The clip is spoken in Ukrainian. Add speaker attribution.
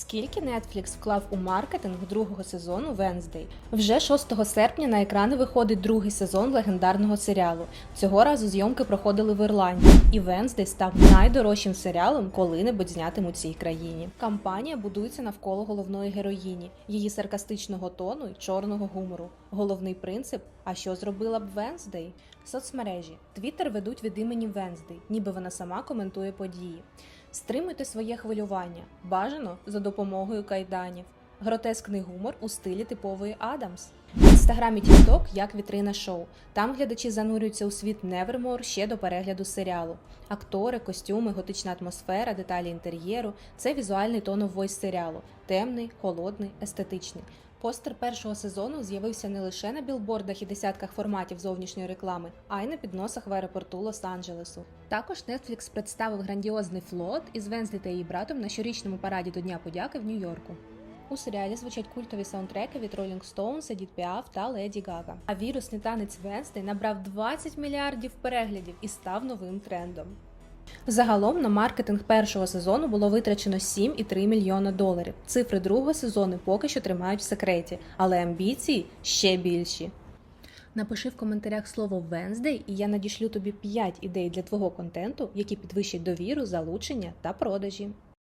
Speaker 1: Скільки Netflix вклав у маркетинг другого сезону Венздей? Вже 6 серпня на екрани виходить другий сезон легендарного серіалу. Цього разу зйомки проходили в Ірландії, і Венздей став найдорожчим серіалом, коли-небудь знятим у цій країні. Кампанія будується навколо головної героїні, її саркастичного тону і чорного гумору. Головний принцип: а що зробила б Венздей? Соцмережі Твіттер ведуть від імені Венздей, ніби вона сама коментує події. Стримуйте своє хвилювання, бажано за допомогою кайданів. Гротескний гумор у стилі типової Адамс. В інстаграмі TikTok як вітрина шоу. Там глядачі занурюються у світ Nevermore ще до перегляду серіалу. Актори, костюми, готична атмосфера, деталі інтер'єру це візуальний тон войс серіалу. Темний, холодний, естетичний. Постер першого сезону з'явився не лише на білбордах і десятках форматів зовнішньої реклами, а й на підносах в аеропорту Лос-Анджелесу. Також Netflix представив грандіозний флот із Вензлі та її братом на щорічному параді до Дня подяки в Нью-Йорку. У серіалі звучать культові саундтреки від Rolling Stones, Edith Piaf та Леді Гага. А вірусний танець Венсдей набрав 20 мільярдів переглядів і став новим трендом. Загалом на маркетинг першого сезону було витрачено 7,3 мільйона доларів. Цифри другого сезону поки що тримають в секреті, але амбіції ще більші. Напиши в коментарях слово Wednesday, і я надішлю тобі 5 ідей для твого контенту, які підвищать довіру, залучення та продажі.